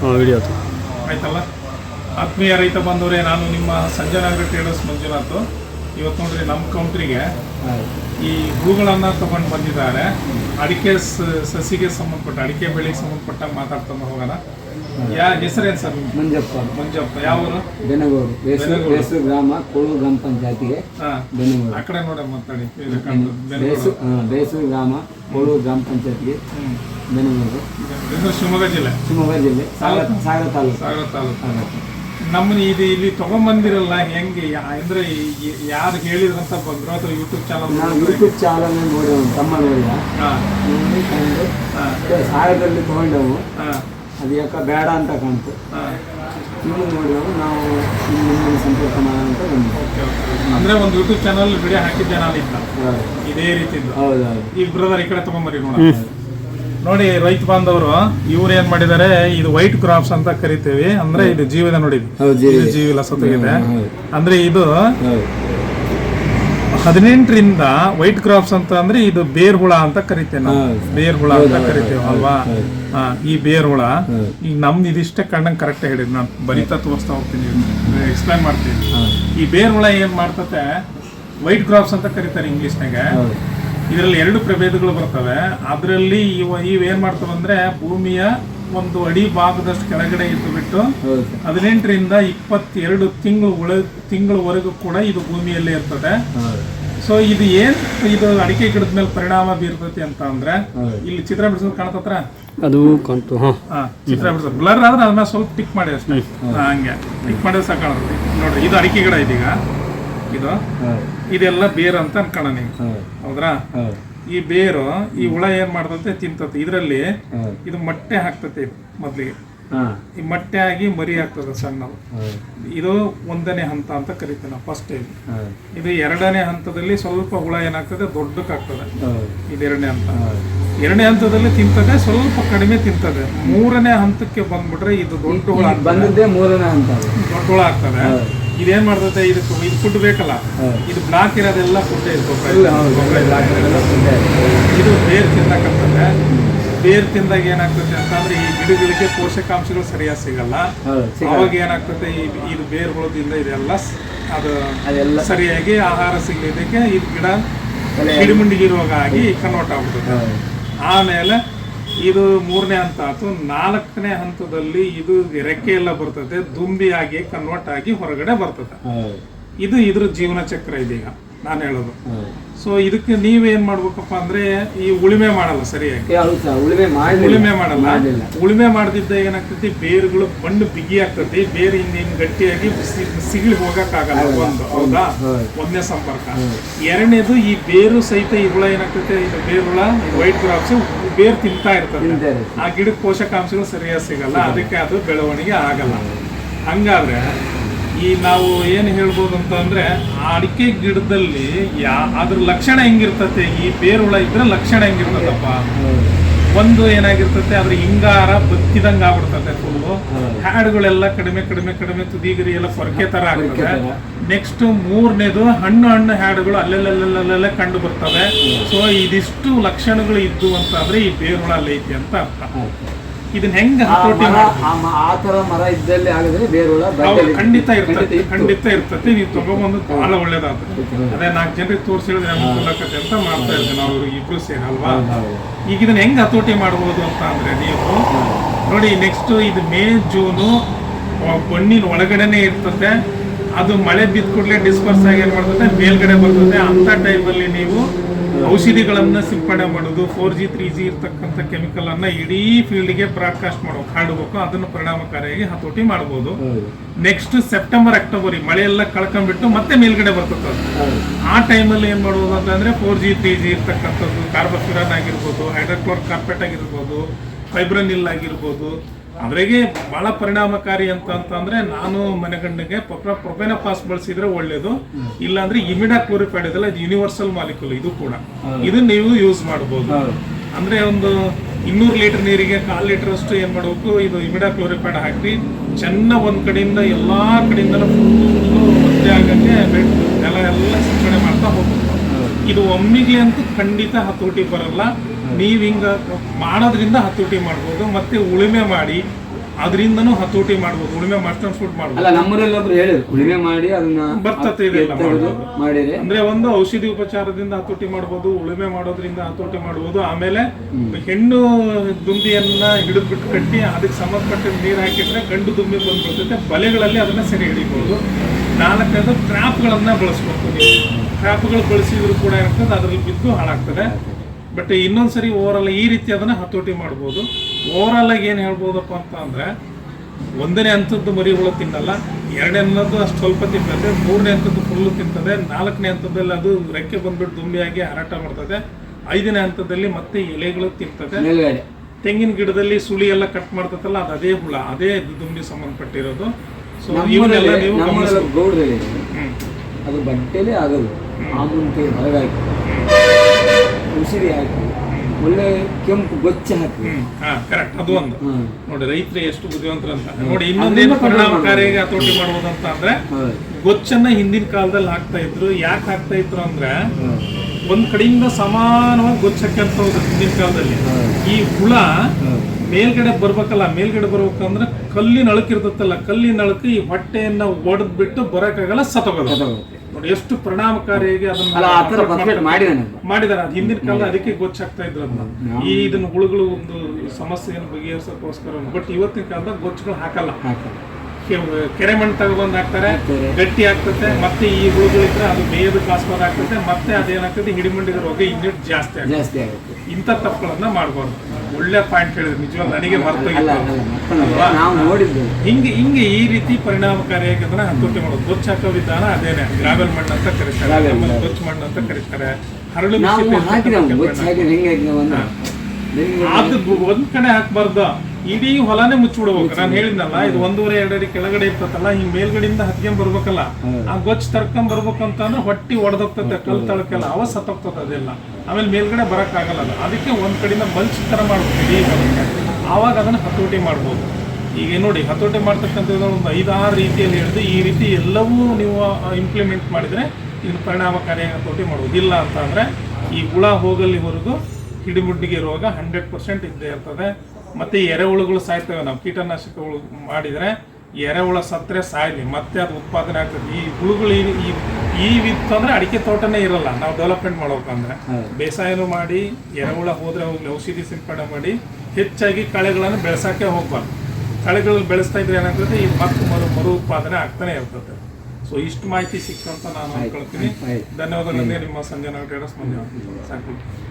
ಹಾಂ ವಿಡಿಯೋ ಆಯ್ತಲ್ಲ? ಆತ್ಮೀಯ ರೈತ ಬಂದವರೇ ನಾನು ನಿಮ್ಮ ಸಂಜನಾಗ್ರ ಟ್ರೇಡರ್ಸ್ ಮಂಜುನಾಥ್. ಇವತ್ತು ನೋಡ್ರಿ ನಮ್ಮ ಕೌಂಟ್ರಿಗೆ ಈ ಹೂಗಳನ್ನು ತಗೊಂಡು ಬಂದಿದ್ದಾರೆ. ಅಡಿಕೆ ಸಸಿಗೆ ಸಂಬಂಧಪಟ್ಟ ಅಡಿಕೆ ಬೆಳೆಗೆ ಸಂಬಂಧಪಟ್ಟ ಮಾತಾಡ್ತಾ ಹೋಗೋಣ. ಯಾ ಹೆಸರೇನು ಸರ್? ಮಂಜಪ್ಪ. ಮಂಜಪ್ಪ. ಯಾವ ಊರು? ಬೆನಗೂರು. ಬೆನಗೂರು. ಗ್ರಾಮ ಕೊಳು ಗ್ರಾಮ ಪಂಚಾಯತಿಗೆ ಬೆನಗೂರು. ಆ ಕಡೆ ನೋಡ ಮಾತಾಡಿ ಬೇಸು ಬೇಸೂರು ಗ್ರಾಮ ಕೊಳು ಗ್ರಾಮ ಪಂಚಾಯತಿಗೆ ಬೆನಗೂರು. ಶಿವಮೊಗ್ಗ ಜಿಲ್ಲೆ. ಶಿವಮೊಗ್ಗ ಜಿಲ್ಲೆ. ಸಾಗರ ಸಾಗರ ತಾಲೂಕು. ಸಾಗರ ತಾಲೂಕು. ನಮ್ಮನ್ನ ಇದು ಇಲ್ಲಿ ತಗೊಂಬಂದಿರಲ್ಲ ಹೆಂಗೆ? ಯಾ- ಅಂದ್ರೆ ಯಾರು ಹೇಳಿದ್ರಂತ ಬಂದ್ರು ಅಥವಾ ಯೂಟ್ಯೂಬ್ ಚಾನಲ್ ಯೂಟ್ಯೂಬ್ ಚಾನಲ್ ನೋಡಿ ತಮ್ಮ ನೋಡಿದ ಹಾಂ. ತಗೊಂಡವು. ಅದು ಯಾಕ ಬೇಡ ಅಂತ ಕಾಣ್ತು ಹಾಂ. ನೋಡಿದವು ನೋಡಿದೆವು ನಾವು ನಿಮ್ಮನ್ನು ಸಂಪರ್ಕ ಮಾಡೋಣ ಅಂತ ಬಂದ್ವಿ ಅಂದ್ರೆ ಒಂದು ಯೂಟ್ಯೂಬ್ ಚಾನಲ್ ವಿಡಿಯೋ ಹಾಕಿದ್ದೆ ನಾನು ಇದ್ದ ಇದೇ ರೀತಿ ಹೌದೌದು ಹೌದು. ಈ ಬ್ರದರ್ ಈ ಕಡೆ ತಗೊಂಬರಿ ನೋಡ ನೋಡಿ ರೈತ ಬಾಂಧವರು ಇವ್ರು ಏನ್ ಮಾಡಿದ್ದಾರೆ ಇದು ವೈಟ್ ಕ್ರಾಪ್ಸ್ ಅಂತ ಕರಿತೀವಿ. ಅಂದ್ರೆ ಇದು ಜೀವಿದ ನೋಡಿ. ಜೀವಿಲ ಸತ್ತೋಗಿದೆ ಅಂದ್ರೆ ಇದು ಹೌದು. ಹದಿನೆಂಟರಿಂದ ವೈಟ್ ಕ್ರಾಪ್ಸ್ ಅಂತ ಅಂದ್ರೆ ಇದು ಬೇರ್ ಹುಳ ಅಂತ ಕರಿತೇವೆ ನಾವು. ಬೇರ್ ಹುಳ ಅಂತ ಕರಿತೇವೆ ಅಲ್ವಾ? ಈ ಬೇರ್ ಹುಳ. ಈಗ ನಮ್ದು ಇದಿಷ್ಟೇ ಕಣ್ಣಂಗೆ ಕರೆಕ್ಟ್ ಹೇಳಿದ್ ನಾನು ಬರಿತಾ ತೋರಿಸ್ತಾ ಹೋಗ್ತೀನಿ ಎಕ್ಸ್ಪ್ಲೈನ್ ಮಾಡ್ತೀನಿ. ಈ ಬೇರ್ ಹುಳ ಏನ್ ಮಾಡ್ತತೆ? ವೈಟ್ ಕ್ರಾಪ್ಸ್ ಅಂತ ಕರೀತಾರೆ ಇಂಗ್ಲಿಷ್ನಾಗ. ಇದರಲ್ಲಿ ಎರಡು ಪ್ರಭೇದಗಳು ಬರ್ತವೆ. ಅದರಲ್ಲಿ ಇವ ಇವೇನ್ ಮಾಡ್ತವೆ ಅಂದ್ರೆ ಭೂಮಿಯ ಒಂದು ಅಡಿ ಭಾಗದಷ್ಟು ಕೆಳಗಡೆ ಇದ್ದು ಬಿಟ್ಟು ಹೌದು. ಹದಿನೆಂಟರಿಂದ ಇಪ್ಪತ್ತೆರಡು ತಿಂಗಳು ಉಳ ತಿಂಗಳವರೆಗೂ ಕೂಡ ಇದು ಭೂಮಿಯಲ್ಲೇ ಇರ್ತದೆ. ಸೊ ಇದು ಏನ್ ಇದು ಅಡಿಕೆ ಗಿಡದ ಮೇಲೆ ಪರಿಣಾಮ ಬೀರ್ತೈತಿ ಅಂತ ಅಂದ್ರೆ ಇಲ್ಲಿ ಚಿತ್ರ ಬಿಡಿಸೋದು ಕಾಣತತ್ರ ಅದು ಕಾಣ್ತು ಹಾ. ಚಿತ್ರ ಬಿಡಿಸೋದು. ಬ್ಲರ್ ಆದ್ರೆ ಅದನ್ನ ಸ್ವಲ್ಪ ಟಿಕ್ ಮಾಡಿ ಅಷ್ಟೇ. ಹಂಗೆ. ಟಿಕ್ ಮಾಡಿದ್ರೆ ಸಾಕು ಕಾಣುತ್ತೆ ನೋಡ್ರಿ ಇದು ಅಡಿಕೆ ಗಿಡ ಇದೀಗ. ಇದು? ಇದೆಲ್ಲ ಬೇರು ಅಂತ ಅನ್ಕೋಣ ನೀವು ಹೌದ್ರಾ? ಈ ಬೇರು ಈ ಹುಳ ಏನ್ ಮಾಡ್ತಂತೆ? ತಿಂತತೆ. ಇದರಲ್ಲಿ ಇದು ಮೊಟ್ಟೆ ಹಾಕ್ತತೆ ಮೊದ್ಲಿಗೆ. ಈ ಮೊಟ್ಟೆ ಆಗಿ ಮರಿ ಆಗ್ತದೆ ಸಣ್ಣದು. ಇದು ಒಂದನೇ ಹಂತ ಅಂತ ಕರಿತೀವಿ ನಾವು ಫಸ್ಟ್ ಟೈಮ್ ಇದು ಎರಡನೇ ಹಂತದಲ್ಲಿ ಸ್ವಲ್ಪ ಹುಳ ಏನಾಗ್ತದೆ? ದೊಡ್ಡಕ್ಕಾಗ್ತದೆ ಇದು ಎರಡನೇ ಹಂತ. ಎರಡನೇ ಹಂತದಲ್ಲಿ ತಿಂತದೆ ಸ್ವಲ್ಪ ಕಡಿಮೆ ತಿಂತದೆ. ಮೂರನೇ ಹಂತಕ್ಕೆ ಬಂದ್ಬಿಟ್ರೆ ಇದು ದೊಡ್ಡ ಹುಳ. ಬಂದದ್ದೇ ಮೂರನೇ ಹಂತ ದೊಡ್ಡ ಹುಳ ಆಗ್ತದೆ. ಇದೇನ್ ಮಾಡ್ತೈತೆ? ಇದಕ್ಕೆ ಇದು ಫುಡ್ ಬೇಕಲ್ಲ? ಇದು ಬ್ಲಾಕ್ ಇರೋದೆಲ್ಲ ಫುಡ್ ಇದು. ಇದು ಬೇರ್ ತಿನ್ನಕಂತಂದ್ರೆ ಬೇರ್ ತಿಂದಾಗ ಏನಾಗ್ತದೆ ಅಂತಂದ್ರೆ ಈ ಗಿಡಗಳಿಗೆ ಪೋಷಕಾಂಶಗಳು ಸರಿಯಾಗಿ ಸಿಗಲ್ಲ. ಅವಾಗ ಏನಾಗ್ತದೆ ಈ ಇದು ಬೇರುಗಳದಿಂದ ಇದೆಲ್ಲ ಅದು ಸರಿಯಾಗಿ ಆಹಾರ ಸಿಗಲಿದ್ದಕ್ಕೆ ಇದು ಗಿಡ ಗಿಡಮುಂಡಿಗೆ ರೋಗ ಆಗಿ ಕನ್ವರ್ಟ್ ಆಗ್ಬಿಡುತ್ತೆ. ಆಮೇಲೆ ಇದು ಮೂರನೇ ಹಂತ ಆಯ್ತು ನಾಲ್ಕನೇ ಹಂತದಲ್ಲಿ ಇದು ರೆಕ್ಕೆ ಎಲ್ಲ ಬರ್ತದೆ ದುಂಬಿಯಾಗಿ ಕನ್ವರ್ಟ್ ಆಗಿ ಹೊರಗಡೆ ಬರ್ತದೆ. ಇದು ಇದ್ರ ಜೀವನ ಚಕ್ರ ಇದೀಗ. ನಾನು ಹೇಳೋದು. ಸೊ ಇದಕ್ಕೆ ನೀವೇನ್ ಮಾಡ್ಬೇಕಪ್ಪ ಅಂದ್ರೆ ಈ ಉಳಿಮೆ ಮಾಡಲ್ಲ ಸರಿಯಾಗಿ. ಉಳಿಮೆ ಉಳುಮೆ ಮಾಡಲ್ಲ. ಉಳಿಮೆ ಮಾಡದಿದ್ದ ಏನಾಗ್ತೈತಿ? ಬೇರುಗಳು ಬಣ್ಣ ಬಿಗಿ ಆಗ್ತತಿ. ಬೇರು ಹಿಂಗ್ ಗಟ್ಟಿಯಾಗಿ ಸಿ- ಸಿಗಿಳಿ ಹೋಗಕ್ಕಾಗಲ್ಲ. ಒಂದು ಹೌದಾ. ಒಂದನೇ ಸಂಪರ್ಕ. ಎರಡನೇದು ಈ ಬೇರು ಸಹಿತ ಈ ಹುಳ ಏನಾಗ್ತೈತೆ? ಇದು ಬೇರುಳ ವೈಟ್ ಗ್ರಾಪ್ಸ್ ಬೇರು ತಿಂತಾ ಇರ್ತದೆ. ಆ ಗಿಡಕ್ಕೆ ಪೋಷಕಾಂಶಗಳು ಸರಿಯಾಗಿ ಸಿಗಲ್ಲ. ಅದಕ್ಕೆ ಅದು ಬೆಳವಣಿಗೆ ಆಗಲ್ಲ. ಹಂಗಾದ್ರೆ ಈ ನಾವು ಏನು ಹೇಳ್ಬೋದು ಅಂತ ಅಂದರೆ ಆ ಅಡಿಕೆ ಗಿಡದಲ್ಲಿ ಯಾ ಅದ್ರ ಲಕ್ಷಣ ಹೆಂಗಿರ್ತತೆ? ಈ ಬೇರುಳ ಇದ್ರೆ ಲಕ್ಷಣ ಹೆಂಗಿರ್ತದಪ್ಪ? ಒಂದು ಏನಾಗಿರ್ತತೆ ಅದ್ರ ಹಿಂಗಾರ ಬತ್ತಿದಂಗೆ ಆಗ್ಬಿಡ್ತತೆ ಫುಲ್ಲು ಹಾಡುಗಳೆಲ್ಲ ಹ್ಯಾಡ್ಗಳೆಲ್ಲ ಕಡಿಮೆ ಕಡಿಮೆ ಕಡಿಮೆ ತುದಿಗಿರಿ ಎಲ್ಲ ಪೊರಕೆ ತರ ಆಗುತ್ತೆ ನೆಕ್ಸ್ಟ್ ಮೂರನೇದು ಹಣ್ಣು ಹಣ್ಣು ಹಾಡುಗಳು ಅಲ್ಲೆಲ್ಲೆಲ್ಲೆಲ್ಲೆಲ್ಲ ಕಂಡು ಬರ್ತವೆ. ಸೊ ಇದಿಷ್ಟು ಲಕ್ಷಣಗಳು ಇದ್ದು ಅಂತ ಅಂದ್ರೆ ಈ ಬೇರುಳ ಅಲ್ಲಿ ಐತಿ ಅಂತ ಅರ್ಥ. ಇದನ್ನ ಹೆಂಗ್ ಹತೋಟಿ ಆ ತರ ಮರ ಇದ್ದಲ್ಲಿ ಆಗಿದ್ರೆ ಬೇರುಳ ಖಂಡಿತ ಇರ್ತದೆ ಖಂಡಿತ ಇರ್ತದೆ. ನೀವು ತಗೊಂಬಂದು ಬಹಳ ಒಳ್ಳೇದಾಗ್ತದೆ. ಅದೇ ನಾಲ್ಕು ಜನರಿಗೆ ತೋರಿಸಿ ಹೇಳಿದ್ರೆ ಅನುಕೂಲಕತೆ ಅಂತ ಮಾಡ್ತಾ ಇರ್ತೇನೆ ಅವರು ಇಬ್ರು ಸೇರಿ ಅಲ್ವಾ? ಹೌದು, ಹೌದು. ಈಗ ಇದನ್ನ ಹೆಂಗ್ ಹತೋಟಿ ಮಾಡ್ಬೋದು ಅಂತ ಅಂದ್ರೆ ನೀವು ನೋಡಿ ನೆಕ್ಸ್ಟ್ ಇದು ಮೇ ಜೂನು ಮಣ್ಣಿನ ಬಣ್ಣಿನ ಒಳಗಡೆನೆ ಇರ್ತದೆ. ಅದು ಮಳೆ ಬಿದ್ದ ಕೂಡಲೇ ಡಿಸ್ಪರ್ಸ್ ಆಗಿ ಏನ್ ಮಾಡ್ತದೆ? ಮೇಲ್ಗಡೆ ಬರ್ತದೆ. ಅಂತ ಟೈಮಲ್ಲಿ ನೀವು ಔಷಧಿಗಳನ್ನ ಸಿಂಪಡಣೆ ಮಾಡೋದು ಫೋರ್ ಜಿ ತ್ರೀ ಜಿ ಇರ್ತಕ್ಕಂಥ ಕೆಮಿಕಲ್ ಅನ್ನ ಇಡೀ ಫೀಲ್ಡ್ಗೆ ಬ್ರಾಡ್ಕಾಸ್ಟ್ ಮಾಡ್ಬೇಕು ಹರಡಬೇಕು ಅದನ್ನು ಪರಿಣಾಮಕಾರಿಯಾಗಿ ಹತೋಟಿ ಮಾಡ್ಬೋದು. ನೆಕ್ಸ್ಟ್ ಸೆಪ್ಟೆಂಬರ್ ಅಕ್ಟೋಬರ್ ಈ ಮಳೆ ಎಲ್ಲ ಕಳ್ಕೊಂಡ್ಬಿಟ್ಟು ಮತ್ತೆ ಮೇಲ್ಗಡೆ ಬರ್ತದೆ ಆ ಟೈಮಲ್ಲಿ ಏನು ಮಾಡ್ಬೋದು ಅಂತಂದ್ರೆ ಫೋರ್ ಜಿ ತ್ರೀ ಜಿ ಇರ್ತಕ್ಕಂಥದ್ದು ಕಾರ್ಬಫಿರಾನ್ ಆಗಿರ್ಬೋದು ಹೈಡ್ರೋಕ್ಲೋರ್ ಕಾರ್ಪೆಟ್ ಆಗಿರ್ಬೋದು ಫೈಬ್ರನಿಲ್ ಆಗಿರ್ಬೋದು ಅದ್ರಾಗೆ ಬಹಳ ಪರಿಣಾಮಕಾರಿ ಅಂತ ಅಂತಂದ್ರೆ ನಾನು ಮನೆಗಣ್ಣಿಗೆ ಪ್ರೊಪೆನಪಾಸ್ ಬಳಸಿದ್ರೆ ಒಳ್ಳೇದು. ಇಲ್ಲಾಂದ್ರೆ ಇಮಿಡಾ ಕ್ಲೋರಿಫೈಡ್ ಇದೆಲ್ಲ ಇದು ಯೂನಿವರ್ಸಲ್ ಮಾಲಿಕ್ಯೂಲ್ ಇದು ಕೂಡ. ಇದು ನೀವು ಯೂಸ್ ಮಾಡ್ಬೋದು. ಹೌದು. ಅಂದ್ರೆ ಒಂದು ಇನ್ನೂರು ಲೀಟರ್ ನೀರಿಗೆ ಕಾಲು ಲೀಟರ್ ಅಷ್ಟು ಏನ್ ಮಾಡಬೇಕು? ಇದು ಇಮಿಡಾ ಕ್ಲೋರಿಫೈಡ್ ಹಾಕಿ ಚೆನ್ನ ಒಂದ್ ಕಡೆಯಿಂದ ಎಲ್ಲಾ ಕಡೆಯಿಂದ ಒದ್ದೆ ಆಗಂಗೆ ಬೆಟ್ಟು ನೆಲ ಎಲ್ಲ ಸಿಂಚಣೆ ಮಾಡ್ತಾ ಹೋಗ್ಬೇಕು. ಇದು ಒಮ್ಮಿಗೆ ಅಂತೂ ಖಂಡಿತ ಹತೋಟಿ ಬರಲ್ಲ. ನೀವ್ ಹಿಂಗ ಮಾಡೋದ್ರಿಂದ ಹತೋಟಿ ಮಾಡ್ಬೋದು ಮತ್ತೆ ಉಳುಮೆ ಮಾಡಿ ಅದರಿಂದನೂ ಹತೋಟಿ ಮಾಡ್ಬೋದು ಉಳುಮೆ ಮಾಸ್ಟರ್ ಫುಡ್ ಮಾಡ್ಬೋದು. ಅಲ್ಲ ನಮ್ಮೂರಲ್ಲಿ ಒಬ್ರು ಹೇಳಿದ್ರು ಉಳುಮೆ ಮಾಡಿ ಅದನ್ನ ಬರ್ತತೆ ಇದೆಲ್ಲ ತೆಗೆದು ಮಾಡ್ಬೋದು. ಮಾಡಿದ್ರೆ ಅಂದ್ರೆ ಒಂದು ಔಷಧಿ ಉಪಚಾರದಿಂದ ಹತೋಟಿ ಮಾಡ್ಬೋದು ಉಳುಮೆ ಮಾಡೋದ್ರಿಂದ ಹತೋಟಿ ಮಾಡ್ಬೋದು ಆಮೇಲೆ ಹೆಣ್ಣು ದುಂಬಿಯನ್ನ ಹಿಡಿದು ಬಿಟ್ಟು ಕಟ್ಟಿ ಅದಕ್ಕೆ ಸಂಬಂಧಪಟ್ಟ ನೀರು ಹಾಕಿದ್ರೆ ಗಂಡು ದುಂಬಿ ಬಂದ್ಬಿಡ್ತೈತೆ ಬಲೆಗಳಲ್ಲಿ ಅದನ್ನ ಸೆರೆ ಹಿಡಿಬಹುದು ನಾಲ್ಕನೇದು ಟ್ರ್ಯಾಪ್ಗಳನ್ನ ಬಳಸ್ಬೇಕು ನೀವು. ಟ್ರ್ಯಾಪ್ಗಳು ಬಳಸಿದ್ರು ಕೂಡ ಏನಾಗ್ತದೆ ಅದ್ರಲ್ಲಿ ಬಿದ್ದು ಹಾಳಾಗ್ತದೆ. ಬಟ್ ಇನ್ನೊಂದ್ಸರಿ ಓವರಾಲ್ ಈ ರೀತಿ ಅದನ್ನ ಹತೋಟಿ ಮಾಡ್ಬೋದು. ಓವರಾಲ್ ಆಗಿ ಏನು ಹೇಳ್ಬೋದಪ್ಪ ಅಂತ ಅಂದ್ರೆ ಒಂದನೇ ಹಂತದ್ದು ಮರಿ ಹುಳ ತಿನ್ನಲ್ಲ ಎರಡನೇ ಹಂತದ್ದು ಅಷ್ಟು ಸ್ವಲ್ಪ ತಿಂತದೆ ಮೂರನೇ ಹಂತದ್ದು ಫುಲ್ಲು ತಿಂತದೆ ನಾಲ್ಕನೇ ಹಂತದಲ್ಲಿ ಅದು ರೆಕ್ಕೆ ಬಂದ್ಬಿಟ್ಟು ದುಂಬಿಯಾಗಿ ಹಾರಾಟ ಮಾಡ್ತದೆ ಐದನೇ ಹಂತದಲ್ಲಿ ಮತ್ತೆ ಎಲೆಗಳು ತಿಂತದೆ. ತೆಂಗಿನ ಗಿಡದಲ್ಲಿ ಸುಳಿ ಎಲ್ಲ ಕಟ್ ಮಾಡ್ತದಲ್ಲ ಅದು ಅದೇ ಹುಳ ಅದೇ ದುಂಬಿ ಸಂಬಂಧಪಟ್ಟಿರೋದು. ಸೊ ಇವನ್ನೆಲ್ಲ ನೀವು ಅದು ಬಟ್ಟೆಲೇ ಆಗೋದು ಆ ಹೊರಗಾಕಿ. ಉಸಿರಿ ಹಾಕಿ ಒಳ್ಳೆ ಕೆಂಪು ಗೊಚ್ಚ ಹಾಕಿ. ಕರೆಕ್ಟ್ ಅದು ಒಂದು. ನೋಡಿ ರೈತರು ಎಷ್ಟು ಬುದ್ಧಿವಂತರ ಅಂತ. ನೋಡಿ ಇನ್ನೊಂದೇನು ಪರಿಣಾಮಕಾರಿ ಹತೋಟಿ ಮಾಡ್ಬೋದು ಅಂತ ಅಂದ್ರೆ ಗೊಚ್ಚನ್ನ ಹಿಂದಿನ ಕಾಲದಲ್ಲಿ ಹಾಕ್ತಾ ಇದ್ರು. ಯಾಕೆ ಹಾಕ್ತಾ ಇದ್ರು ಅಂದ್ರೆ ಒಂದ್ ಕಡೆಯಿಂದ ಸಮಾನವಾಗಿ ಗೊಚ್ಚಕ್ಕೆ ಅಂತ ಹೋದ್ರು ಹಿಂದಿನ ಕಾಲದಲ್ಲಿ. ಈ ಹುಳ ಮೇಲ್ಗಡೆ ಬರ್ಬೇಕಲ್ಲ ಮೇಲ್ಗಡೆ ಬರ್ಬೇಕಂದ್ರೆ ಕಲ್ಲಿನ ಅಳಕಿರ್ತತ್ತಲ್ಲ ಕಲ್ಲಿನ ಅಳಕು ಈ ಹೊಟ್ಟೆಯನ್ನ ಒಡೆದ್ಬಿಟ್ಟು ಬಿಟ್ಟು ಬರಕ್ಕಾಗಲ್ಲ ಸತ್ತೋಗೋದು. ಎಷ್ಟು ಪರಿಣಾಮಕಾರಿಯಾಗಿ ಅದನ್ನ ಮಾಡಿದಾರೆ. ಅದು ಹಿಂದಿನ ಕಾಲ ಅದಕ್ಕೆ ಗೊಚ್ಚಾಗ್ತಾ ಇದ್ರು ಅದನ್ನ. ಈ ಇದನ್ನ ಹುಳುಗಳು ಒಂದು ಸಮಸ್ಯೆಯನ್ನು ಬಗೆಹರಿಸೋಕೋಸ್ಕರ ಬಟ್ ಇವತ್ತಿನ ಕಾಲದಾಗ ಗೊಚ್ಚುಗಳು ಹಾಕಲ್ಲ. ಕೆರೆ ಮಣ್ಣು ತಗೊಬಂದು ಹಾಕ್ತಾರೆ. ಗಟ್ಟಿ ಆಗ್ತದೆ. ಮತ್ತೆ ಈ ಹುಳುಗಳಿದ್ರೆ ಅದು ಬೇಯದಕ್ಕೆ ಆಸ್ಪದ ಆಗ್ತದೆ. ಮತ್ತೆ ಅದೇನಾಗ್ತದೆ? ಹಿಡಿಮಂಡಿಗೆ ರೋಗ ಇನ್ನಿಟ್ ಜಾಸ್ತಿ ಆಗ್ತದೆ ಜಾಸ್ತಿ ಆಗುತ್ತೆ. ಇಂಥ ತಪ್ಪುಗಳನ್ನ ಮಾಡ್ಬಾರ್ದು ಒಳ್ಳೆ ಪಾಯಿಂಟ್ ಹೇಳಿದ್ರೆ. ನಿಜವಾಗ ನನಗೆ ಮರ್ತೋಗಿಲ್ಲ ನಾವು ನೋಡಿದ್ದೇವೆ ಹಿಂಗೆ ಹಿಂಗೆ ಈ ರೀತಿ ಪರಿಣಾಮಕಾರಿ ಅದನ್ನ ಹತೋಟಿ ಮಾಡೋದು. ಗೊಚ್ಚ ಹಾಕೋ ವಿಧಾನ ಅದೇನೆ. ಗ್ರಾವೆಲ್ ಮಣ್ಣು ಅಂತ ಕರೀತಾರೆ. ಗೊಚ್ಚ ಮಣ್ಣು. ಅಂತ ಕರೀತಾರೆ. ಹರಳು ನಾವು ಮಿಶ್ರಿತ ಹಾಕಿದೆವು. ಇರ್ತಕ್ಕಂಥ ಗೊಚ್ಚ ಮಣ್ಣು. ಹಾಕಿ ಹೆಂಗೆ ಹಾಕಿದೆವು ಅಂದ್ರೆ ನಿಮ್ಗೆ ಅದು ಗು- ಒಂದ್ ಕಡೆ ಹಾಕ್ಬಾರ್ದು. ಇಡೀ ಹೊಲನೇ ಮುಚ್ಚಿಬಿಡ್ಬೇಕು. ನಾನು ಹೇಳಿದ್ನಲ್ಲ, ಇದು ಒಂದೂವರೆ ಎರಡಡಿ ಕೆಳಗಡೆ ಇರ್ತದಲ್ಲ ಹಿಂಗ್ ಮೇಲ್ಗಡೆಯಿಂದ ಹತ್ಕೊಂಡ್ ಬರ್ಬೇಕಲ್ಲ. ಆ ಗೊಚ್ಚ ತರ್ಕೊಂಡ್ ಅಂದ್ರೆ ಹೊಟ್ಟಿ ಒಡೆದೋಗ್ತದೆ ಕಲ್ ತಳಕೆಲ್ಲ ಅವ ಸತ್ತೋಗ್ತದೆ ಅದೆಲ್ಲ. ಆಮೇಲೆ ಮೇಲ್ಗಡೆ ಬರಕ್ ಆಗಲ್ಲ ಅದು. ಅದಕ್ಕೆ ಒಂದ್ ಕಡೆಯಿಂದ ಮಲ್ಚ್ ತರ ಮಾಡ್ಬೇಕು, ಇಡೀ ಆವಾಗ ಅದನ್ನ ಹತೋಟಿ ಮಾಡ್ಬೋದು. ಈಗ ನೋಡಿ, ಹತೋಟಿ ಮಾಡ್ತಕ್ಕಂಥ ಒಂದು ಐದಾರು ರೀತಿಯಲ್ಲಿ ಹಿಡಿದು ಈ ರೀತಿ ಎಲ್ಲವೂ ನೀವು ಇಂಪ್ಲಿಮೆಂಟ್ ಮಾಡಿದ್ರೆ ಇದು ಪರಿಣಾಮಕಾರಿಯಾಗಿ ಹತೋಟಿ ಮಾಡ್ಬೋದು. ಇಲ್ಲ ಅಂತ ಅಂದ್ರೆ ಈ ಹುಳ ಹೋಗಲ್ಲಿವರೆಗೂ ಹಿಡಿಮುಡ್ಡಿಗೆ ರೋಗ ಹಂಡ್ರೆಡ್ ಪರ್ಸೆಂಟ್ ಇದ್ದೇ ಇರ್ತದೆ. ಮತ್ತೆ ಎರೆಹುಳುಗಳು ಸಾಯ್ತವೆ. ನಾವು ಕೀಟನಾಶಕಗಳು ಮಾಡಿದರೆ ಎರೆಹುಳ ಸತ್ತರೆ ಸಾಯ್ಲಿ ಮತ್ತೆ ಅದು ಉತ್ಪಾದನೆ ಆಗ್ತದೆ. ಈ ಹುಳುಗಳು ಈ- ಈ ವಿತ್ತು ಅಂದ್ರೆ ಅಡಿಕೆ ತೋಟನೇ ಇರಲ್ಲ. ನಾವು ಡೆವಲಪ್ಮೆಂಟ್ ಮಾಡ್ಬೇಕಂದ್ರೆ ಬೇಸಾಯನು ಮಾಡಿ ಎರೆಹುಳ ಹೋದ್ರೆ ಹೋಗ್ಲಿ ಔಷಧಿ ಸಿಂಪಡಣೆ ಮಾಡಿ ಹೆಚ್ಚಾಗಿ ಕಳೆಗಳನ್ನು ಬೆಳೆಸಕ್ಕೆ ಹೋಗ್ಬಾರ್ದು. ಕಳೆಗಳು ಬೆಳೆಸ್ತಾ ಇದ್ರೆ ಏನಾಗ್ತದೆ? ಈ ಮತ್ತೆ ಮರು ಮರು ಉತ್ಪಾದನೆ ಆಗ್ತಾನೆ ಇರ್ತದೆ. ಸೊ ಇಷ್ಟು ಮಾಹಿತಿ ಸಿಕ್ತಂತ ನಾನು ಅನ್ಕೊಳ್ತೀನಿ. ಧನ್ಯವಾದಗಳನ್ನೇ ನಿಮ್ಮ ಸಂಜನಾ ಟ್ರೇಡರ್ಸ್ ಬಂದೇವ ಸಾಕು.